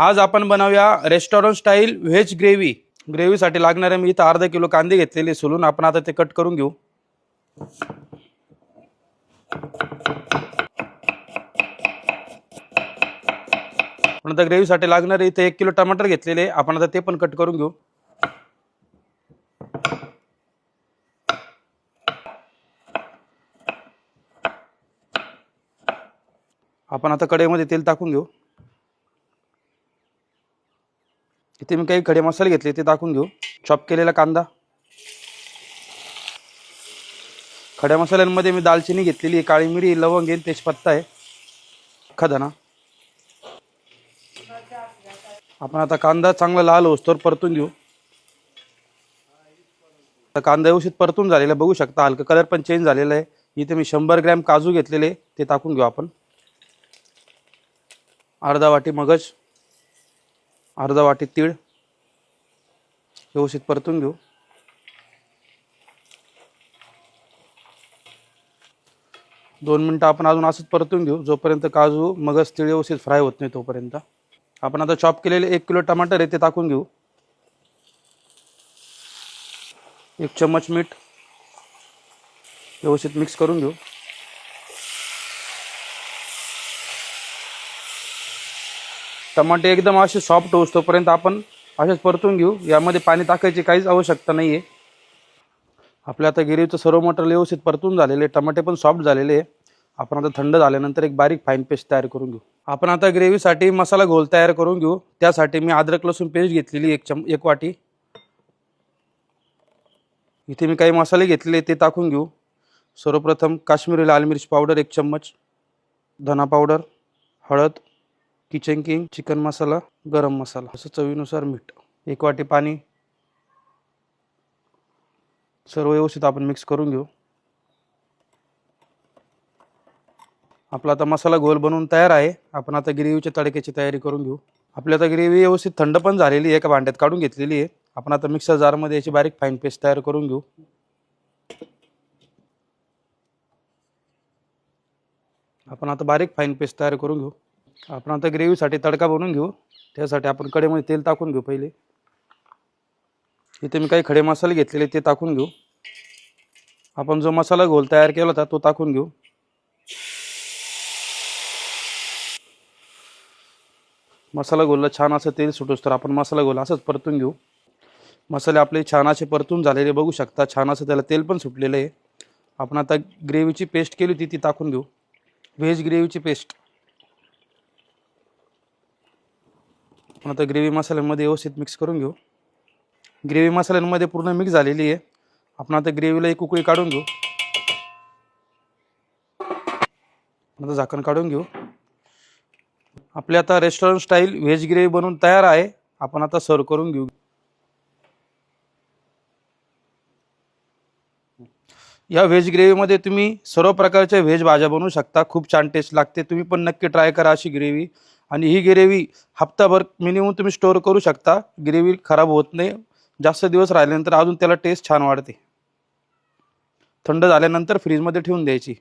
आज आपण बनवूया रेस्टॉरंट स्टाईल व्हेज ग्रेव्ही ग्रेव्हीसाठी लागणारे मी इथं अर्धा किलो कांदे घेतलेले सोलून. आपण आता ते कट करून घेऊ. पण आता ग्रेव्हीसाठी लागणारे इथे एक किलो टमाटर घेतलेले. आपण आता ते पण कट करून घेऊ. आपण आता कढईमध्ये तेल टाकून घेऊ. इथे मी काही खडे मसाले घेतले ते टाकून घेऊ. चॉप केलेला कांदा. खड्या मसाल्यांमध्ये मी दालचिनी घेतलेली काळी मिरी लवंग येईल तेजपत्ता आहे. खदाना. आपण आता कांदा चांगला लाल होस्तोर परतून घेऊ. तर कांदा व्यवस्थित परतून झालेला बघू शकता हलका कलर पण चेंज झालेला आहे. इथे मी शंभर ग्रॅम काजू घेतलेले ते टाकून घेऊ आपण. अर्धा वाटी मगज. अर्धा वाटी तीळ व्यवस्थित परतून घेऊ. दोन मिनटं आपण अजून असंच परतून घेऊ. जोपर्यंत काजू मगज तीळ व्यवस्थित फ्राय होत नाही तोपर्यंत. आपण आता चॉप केलेले एक किलो टमाटर आहे ते टाकून घेऊ. एक चम्मच मीठ व्यवस्थित मिक्स करून घेऊ. टमाटे एकदम असे सॉफ्ट होस तोपर्यंत आपण असेच परतून घेऊ. यामध्ये पाणी टाकायची काहीच आवश्यकता नाही आहे आपल्या आता गिरीचं सर्व मटेरियल व्यवस्थित परतून झालेले टमाटे पण सॉफ्ट झालेले आहे. आपण आता थंड झाल्यानंतर एक बारीक फाईन पेस्ट तयार करून घेऊ. आपण आता ग्रेव्हीसाठी मसाला घोल तयार करून घेऊ. त्यासाठी मी अद्रक लसूण पेस्ट घेतलेली एक चम एक वाटी. इथे मी काही मसाले घेतलेले ते टाकून घेऊ. सर्वप्रथम काश्मीरी लाल मिरची पावडर एक चम्मच. धना पावडर हळद किचन किंग चिकन मसाला गरम मसाला असं चवीनुसार मीठ. एक वाटी पाणी. सर्व व्यवस्थित आपण मिक्स करून घेऊ. आपला आता मसाला गोल बनवून तयार आहे. आपण आता ग्रेव्हीच्या तडक्याची तयारी करून घेऊ. आपली आता ग्रेव्ही व्यवस्थित थंड पण झालेली आहे. एका भांड्यात काढून घेतलेली आहे. आपण आता मिक्सर जारमध्ये याची बारीक फाईन पेस्ट तयार करून घेऊ. आपण आता बारीक फाईन पेस्ट तयार करून घेऊ. आपण आता ग्रेव्हीसाठी तडका बनवून घेऊ. त्यासाठी आपण कडेमध्ये तेल टाकून घेऊ पहिले. इथे मी काही खडे मसाले घेतलेले ते टाकून घेऊ. आपण जो मसाला घोल तयार केला होता तो टाकून घेऊ. मसाला गोलला छान असं तेल सुटोस तर आपण मसाला गोल असंच परतून घेऊ. मसाले आपले छान असे परतून झालेले बघू शकता छान असं त्याला तेल पण सुटलेलं आहे. आपण आता ग्रेव्हीची पेस्ट केली होती ती टाकून घेऊ. Veg ग्रेव्हीची paste. आपण आता ग्रेव्ही मसाल्यांमध्ये व्यवस्थित मिक्स करून घेऊ. ग्रेव्ही मसाल्यांमध्ये पूर्ण मिक्स झालेली आहे. आपण आता ग्रेव्हीला एक उकळी काढून घेऊ. आता झाकण काढून घेऊ. आपले आता रेस्टॉरंट स्टाईल व्हेज ग्रेव्ही बनवून तयार आहे. आपण आता सर्व करून घेऊ. या व्हेज ग्रेव्हीमध्ये तुम्ही सर्व प्रकारच्या व्हेज भाज्या बनवू शकता. खूप छान टेस्ट लागते. तुम्ही पण नक्की ट्राय करा अशी ग्रेव्ही आणि ही ग्रेव्ही हप्ताभर मिनिमम तुम्ही स्टोअर करू शकता. ग्रेव्ही खराब होत नाही. जास्त दिवस राहिल्यानंतर अजून त्याला टेस्ट छान वाढते. थंड झाल्यानंतर फ्रीजमध्ये ठेवून द्यायची.